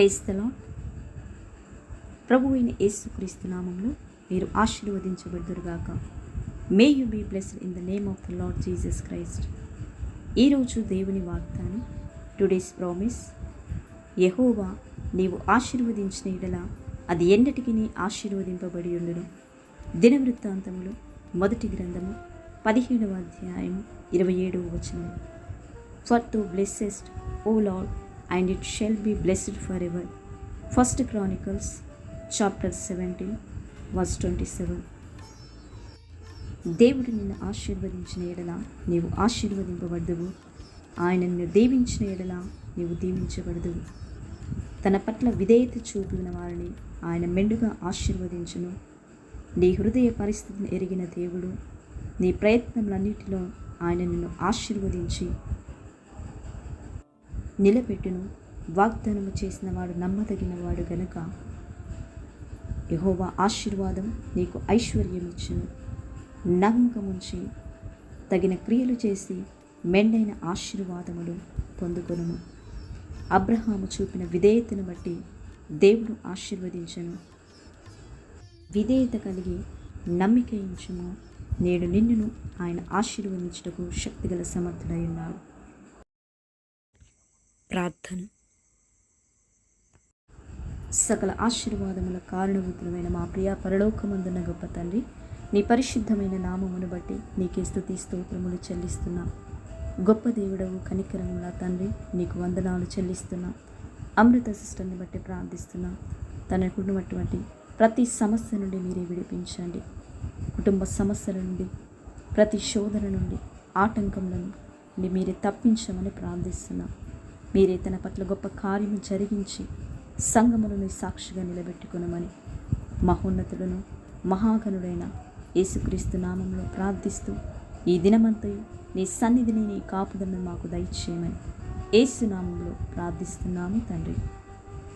క్రైస్తలా ప్రభు అయిన యేసుక్రీస్తు నామంలో మీరు ఆశీర్వదించబడుదురుగాక. May you be blessed in the name of the Lord Jesus Christ ఈరోజు దేవుని వాగ్దానం టుడేస్ ప్రామిస్ యహోవా నీవు ఆశీర్వదించిన ఎడల అది ఎన్నటికి నీ ఆశీర్వదింపబడి ఉండును. దినవృత్తాంతములు మొదటి గ్రంథము పదిహేడవ అధ్యాయం ఇరవై ఏడవ వచనం for thou blessest O Lord and it shall be blessed for ever first Chronicles chapter seventeen verse twenty seven దేవుడు నిన్ను ఆశీర్వదించిన ఎడల నీవు ఆశీర్వదింపబడదువు. ఆయన నిన్ను దీవించిన ఎడల నీవు దీవించబడదువు. తన పట్ల విధేయత చూపిన వారిని ఆయన మెండుగా ఆశీర్వదించును. నీ హృదయ పరిస్థితిని ఎరిగిన దేవుడు నీ ప్రయత్నములన్నిటిలో ఆయన నిన్ను ఆశీర్వదించి నిలబెట్టును. వాగ్దానము చేసిన వాడు నమ్మదగిన గనుక యహోవా ఆశీర్వాదం నీకు ఐశ్వర్యం ఇచ్చును నమ్మకముంచి తగిన క్రియలు చేసి మెండైన ఆశీర్వాదములు పొందుకొనుము. అబ్రహాము చూపిన విధేయతను బట్టి దేవుడు ఆశీర్వదించను. విధేయత కలిగి నమ్మిక నేడు నిన్నును ఆయన ఆశీర్వదించటకు శక్తిగల సమర్థుడై ఉన్నాడు. ప్రార్థన. సకల ఆశీర్వాదముల కారణభూతులమైన మా ప్రియ పరలోకమందున్న గొప్ప తండ్రి నీ పరిశుద్ధమైన నామమును బట్టి నీకే స్థుతి స్తోత్రములు చెల్లిస్తున్నా. గొప్ప దేవుడవు కనికరముల తండ్రి నీకు వందనాలు చెల్లిస్తున్నా. అమృత సిస్టర్ని బట్టి ప్రార్థిస్తున్నా. తనకున్నటువంటి ప్రతి సమస్య నుండి మీరే విడిపించండి. కుటుంబ సమస్యల నుండి ప్రతి శోధన నుండి ఆటంకములను నుండి మీరే తప్పించమని ప్రార్థిస్తున్నా. మీరే తన పట్ల గొప్ప కార్యము జరిగించి సంగములను సాక్షిగా నిలబెట్టుకునమని మహోన్నతులను మహాగణుడైన యేసుక్రీస్తు నామంలో ప్రార్థిస్తూ ఈ దినమంతయు నీ సన్నిధిని నీ కాపుదలను మాకు దయచేయమని ఏసునామంలో ప్రార్థిస్తున్నాము తండ్రి.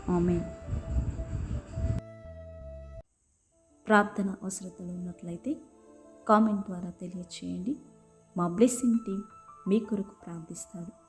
ఆమె ప్రార్థన అవసరతలు ఉన్నట్లయితే కామెంట్ ద్వారా తెలియచేయండి. మా బ్లెస్సింగ్ టీం మీ కొరకు ప్రార్థిస్తారు.